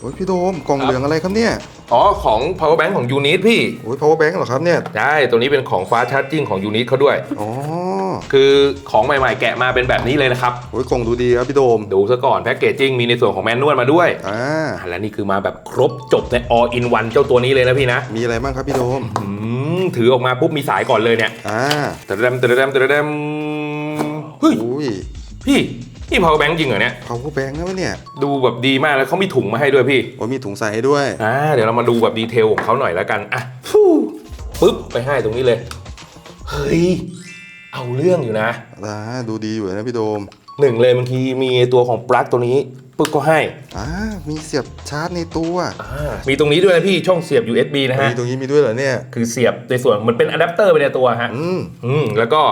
โอ้ยพี่โดมกล่องเหลืองอะไรครับเนี่ยอ๋อของ power bank ของยูนิตพี่โอ้ย power bank เหรอครับเนี่ยใช่ตัวนี้เป็นของฟ้าชาร์จิ่งของยูนิตเขาด้วยอ๋อคือของใหม่ๆ แกะมาเป็นแบบนี้เลยนะครับโอ้ยกล่องดูดีครับพี่โดมดูซะก่อนแพ็กเกจจิ้งมีในส่วนของแมนนวลมาด้วยอ่าอะและนี่คือมาแบบครบจบใน all in one เจ้าตัวนี้เลยนะพี่นะมีอะไรบ้างครับพี่โดมอืมถือออกมาปุ๊บมีสายก่อนเลยเนี่ยอ่าตะเดมตะเดมตะเดมเฮ้ยอุ้ยพี่ นี่ power bank จริงเหรอเนี่ย power bank นะวะเนี่ยดูแบบดีมากแล้วเขามีถุงมาให้ด้วยพี่ โอ้ยมีถุงใส่ให้ด้วย อ่าเดี๋ยวเรามาดูแบบดีเทลของเขาหน่อยแล้วกันอะฟู่ปึ๊บไปให้ตรงนี้เลย เฮ้ย เอาเรื่องอยู่นะอ่าดูดีอยู่นะพี่โดมหนึ่งเลยบางทีมีตัวของปลั๊กตัวนี้ปึ๊บก็ให้ อ่ามีเสียบชาร์จในตัวอ่า มีตรงนี้ด้วยนะพี่ช่องเสียบ USB นะฮะ มีตรงนี้มีด้วยเหรอเนี่ย คือเสียบในส่วนมันเป็นอะแดปเตอร์ไปในตัวฮะ อืม อืม แล้วก็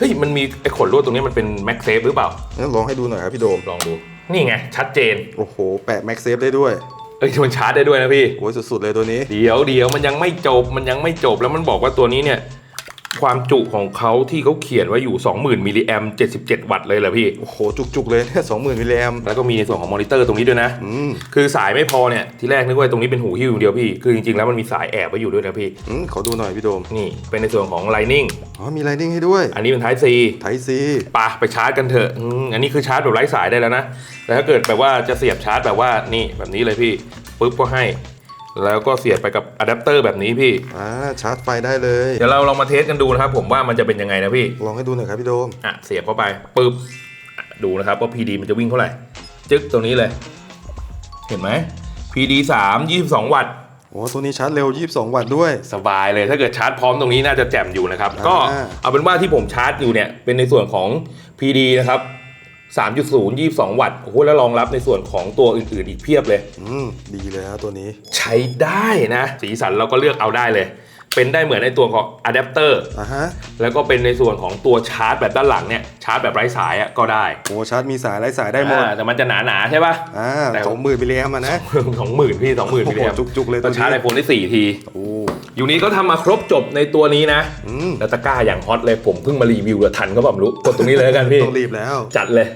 เฮ้ยมันมีไอ้ขนลวดตรงนี้มันเป็น Max Safe หรือเปล่างั้นลองให้ดูหน่อยครับพี่โดม ลองดูนี่ไงชัดเจนโอ้โห แปะ max safe ได้ด้วยเอ้ยมันชาร์จได้ด้วยนะพี่ โอ้ยสุดๆเลยตัวนี้ เดี๋ยวเดี๋ยวมันยังไม่จบมันยังไม่จบแล้วมันบอกว่าตัวนี้เนี่ย ความจุของเขาที่เขาเขียนไว้อยู่ 20,000 มิลลิแอม77 วัตต์เลยเหรอพี่ โอ้โห จุกๆ เลยเนี่ยสองหมื่นมิลลิแอมแล้วก็มีในส่วนของมอนิเตอร์ตรงนี้ด้วยนะ อืมคือสายไม่พอเนี่ย ที่แรกนึกว่าตรงนี้เป็นหูหิ้วอย่างเดียวพี่ คือจริงๆ แล้วมันมีสายแอบไว้อยู่ด้วยนะพี่ อืมขอดูหน่อยพี่โดม นี่เป็นในส่วนของ Lightning อ๋อ มีไลนิ่งให้ด้วย อันนี้เป็น Type C ไทซีปะไปชาร์จกันเถอะอืมอันนี้คือชาร์จแบบไร้สายได้แล้วนะ แต่ถ้าเกิดแบบว่าจะเสียบชาร์จแบบว่านี่แบบนี้เลยพี่ปุ๊บก็ให้ แล้วก็เสียบไปกับอะแดปเตอร์แบบนี้พี่ อ่าชาร์จไฟได้เลย เดี๋ยวเราลองมาเทสกันดูนะครับผมว่ามันจะเป็นยังไงนะพี่ ลองให้ดูหน่อยครับพี่โดม อะเสียบเข้าไปปุ๊บอะดูนะครับว่า PD มันจะวิ่งเท่าไหร่ จึ๊กตรงนี้เลย เห็นไหม PD 3 22 วัตต์ โอ้ตัวนี้ชาร์จเร็ว 22 วัตต์ด้วย สบายเลยถ้าเกิดชาร์จพร้อมตรงนี้น่าจะแจ่มอยู่นะครับอ่าก็เอาเป็นว่าที่ผมชาร์จอยู่เนี่ยเป็นในส่วนของ PD นะครับ 3.0 22 วัตต์โอ้โหแล้วรองรับในส่วนของตัวอื่น ๆ อีกเพียบเลย อืมดีเลยครับตัวนี้ ใช้ได้นะ สีสันเราก็เลือกเอาได้เลย เป็นได้เหมือนในตัวของอะแดปเตอร์อ่าฮะแล้วก็เป็นในส่วนของตัวชาร์จแบบด้านหลังเนี่ยชาร์จแบบไร้สายอะก็ได้โอ้ชาร์จมีสายไร้สายได้หมดอ่าแต่มันจะหนา ๆ ใช่ปะอ่าแต่ สองหมื่นมิลลิแอมอะนะ สองหมื่นพี่สองหมื่นโอ้พี่โหเลยจุกๆเลยตัต้วองชาร์จไอนี้โฟนได้สี่ที โอ้ อยู่นี้ก็ทำมาครบจบในตัวนี้นะอืมแล้วตะกร้าอย่างฮอตเลยผมเพิ่งมารีวิวเลยทันก็แบบรู้กดตรงนี้เลยแล้วกันพี่ ต้องรีบแล้ว จัดเลย